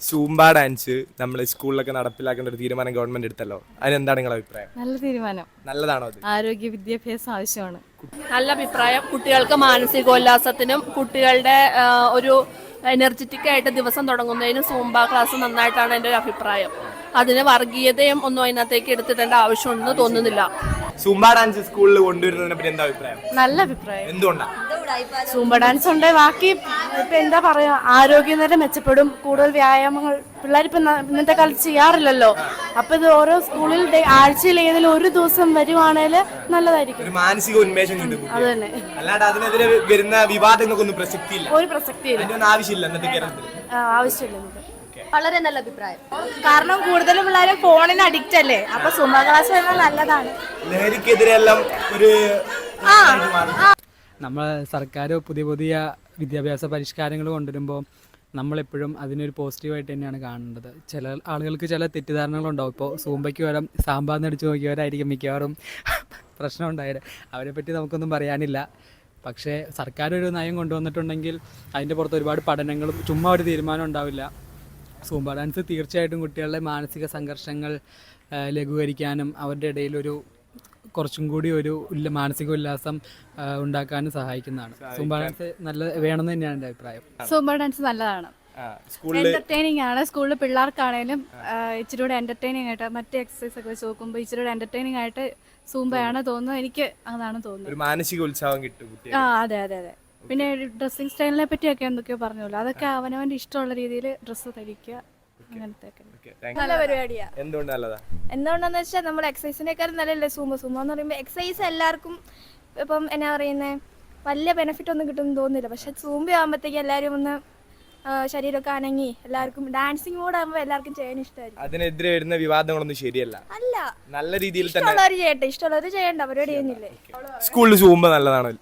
Zumba dance നമ്മൾ സ്കൂളിലൊക്കെ നടപ്പിലാക്കേണ്ട ഒരു തീരുമാനം ഗവൺമെന്റ് എടുത്തല്ലോ. അതിനെന്താണ് നിങ്ങളുടെ അഭിപ്രായം? നല്ല തീരുമാനം. നല്ലതാണോ അത്? ആരോഗ്യ വിദ്യാഭ്യാസം ആവശ്യമാണ്. നല്ല അഭിപ്രായം. കുട്ടികൾക്ക് മാനസികോല്ലാസത്തിനും കുട്ടികളുടെ ഒരു എനർജറ്റിക് ആയിട്ട് ദിവസം തുടങ്ങുന്നതിനും സൂംബ ക്ലാസ് നന്നായിട്ടാണ് എന്റെ ഒരു അഭിപ്രായം. അതിന് വർഗീയതയും ഒന്നും അതിനകത്തേക്ക് എടുത്തിടേണ്ട ആവശ്യമുണ്ടെന്ന് തോന്നുന്നില്ല. സൂംബ ഡാൻസ് സ്കൂളിൽ കൊണ്ടുവരുന്നതിനെ പറ്റി എന്താ അഭിപ്രായം? നല്ല അഭിപ്രായം. എന്തുകൊണ്ടാണ് സൂംബ ഡാൻസ് ഉണ്ട്. ബാക്കി ഇപ്പൊ എന്താ പറയാ ആരോഗ്യനില മെച്ചപ്പെടും കൂടുതൽ വ്യായാമങ്ങൾ പിള്ളേർ ഇപ്പൊ ഇന്നത്തെ കാലത്ത് ചെയ്യാറില്ലല്ലോ. അപ്പൊ ഇത് ഓരോ സ്കൂളിൽ ആഴ്ചയിൽ ഏതെങ്കിലും ഒരു ദിവസം വരുവാണേൽ നല്ലതായിരിക്കും. ഒരു മാനസിക ഉന്മേഷം കിട്ടും അത് തന്നെ. അല്ലാണ്ട് അതിനെതിരെ വരുന്ന വിവാദങ്ങൾക്കൊന്നും പ്രസക്തിയില്ല. ഒരു പ്രസക്തിയില്ല. ആവശ്യമില്ല ആ, ആവശ്യമില്ല നമുക്ക് വളരെ നല്ല അഭിപ്രായം. കാരണം കൂടുതലും പിള്ളേർ ഫോണിന് അഡിക്റ്റ് അല്ലേ? അപ്പൊ സുമ ക്ലാസ് നല്ലതാണ്. ലഹരിക്കെതിരെ എല്ലാം ഒരു ഇതായിട്ട് നമ്മൾ സർക്കാർ പുതിയ പുതിയ വിദ്യാഭ്യാസ പരിഷ്കാരങ്ങൾ കൊണ്ടുവരുമ്പോൾ നമ്മളെപ്പോഴും അതിനൊരു പോസിറ്റീവായിട്ട് തന്നെയാണ് കാണേണ്ടത്. ചില ആളുകൾക്ക് ചില തെറ്റിദ്ധാരണകളുണ്ടാവും. ഇപ്പോൾ സൂമ്പയ്ക്ക് പകരം സാമ്പാർ നടിച്ച് നോക്കിയവരായിരിക്കും മിക്കവാറും പ്രശ്നം ഉണ്ടായത് അവരെ പറ്റി നമുക്കൊന്നും പറയാനില്ല. പക്ഷേ സർക്കാർ ഒരു നയം കൊണ്ടുവന്നിട്ടുണ്ടെങ്കിൽ അതിന്റെ പുറത്ത് ഒരുപാട് പഠനങ്ങളും ചുമ്മാ ഒരു തീരുമാനം ഉണ്ടാവില്ല. സൂമ്പ ഡാൻസ് തീർച്ചയായിട്ടും കുട്ടികളുടെ മാനസിക സംഘർഷങ്ങൾ ലഘൂകരിക്കാനും അവരുടെ ഇടയിലൊരു കുറച്ചും കൂടി ഒരു ഉല്ല മാനസിക ഉല്ലാസം ഉണ്ടാക്കാനും സഹായിക്കുന്നതാണ്. സൂമ്പ ഡാൻസ് നല്ല വേണമെന്ന് തന്നെയാണ് എന്റെ അഭിപ്രായം. സൂംബ ഡാൻസ് നല്ലതാണ്. സ്കൂളിൽ എന്റർടൈനിങ് ആണ്. സ്കൂളിൽ പിള്ളേർക്കാണേലും ഇച്ചിരി കൂടെ എന്റർടൈനിങ് ആയിട്ട് മറ്റേ എക്സസൈസ് ഒക്കെ വെച്ച് നോക്കുമ്പോൾ ഇച്ചിരി കൂടെ എന്റർടൈനിങ് ആയിട്ട് സൂംബയാണ് തോന്നുന്നത്. എനിക്ക് അതാണ് തോന്നുന്നത്. ഒരു മാനസിക ഉത്സാഹം കിട്ടും കുട്ടികൾ ആ അതെ അതെ അതെ. പിന്നെ ഡ്രസ്സിങ് സ്റ്റൈലിനെ പറ്റിയൊക്കെ എന്തൊക്കെയോ പറഞ്ഞല്ലോ. അതൊക്കെ അവനവന്റെ ഇഷ്ടമുള്ള രീതിയിൽ ഡ്രസ്സ് ധരിക്കുക. നല്ല പരിപാടിയാ. എന്തുകൊണ്ട് നല്ലതാ? എന്തുകൊണ്ടാന്ന് വെച്ചാൽ നമ്മൾ എക്സസൈസിനേക്കാളും നല്ലല്ലേ സൂമ സൂമ എന്ന് പറയുമ്പോൾ എക്സസൈസ് എല്ലാവർക്കും ഇപ്പം എന്നാ പറയുന്നത് വലിയ ബെനിഫിറ്റ് ഒന്നും കിട്ടുമെന്ന് തോന്നുന്നില്ല. പക്ഷെ സൂമ്പ ആകുമ്പോഴത്തേക്ക് എല്ലാവരും ഒന്ന് ശരീരമൊക്കെ അനങ്ങി എല്ലാവർക്കും ഡാൻസിങ് മോഡ് ആകുമ്പോൾ എല്ലാവർക്കും ചെയ്യാൻ ഇഷ്ടമായിരിക്കും അതിനെതിരെ വരുന്ന വിവാദങ്ങളൊന്നും ശരിയല്ല. അല്ല. നല്ല രീതിയിൽ തന്നെ ഇഷ്ടമുള്ളവർ ചെയ്യട്ടെ. ഇഷ്ടമുള്ളവർ ചെയ്യണ്ട. അവരോട് ചെയ്യുന്നില്ലേ? സ്കൂളിൽ സൂമ്പ നല്ലതാണോ.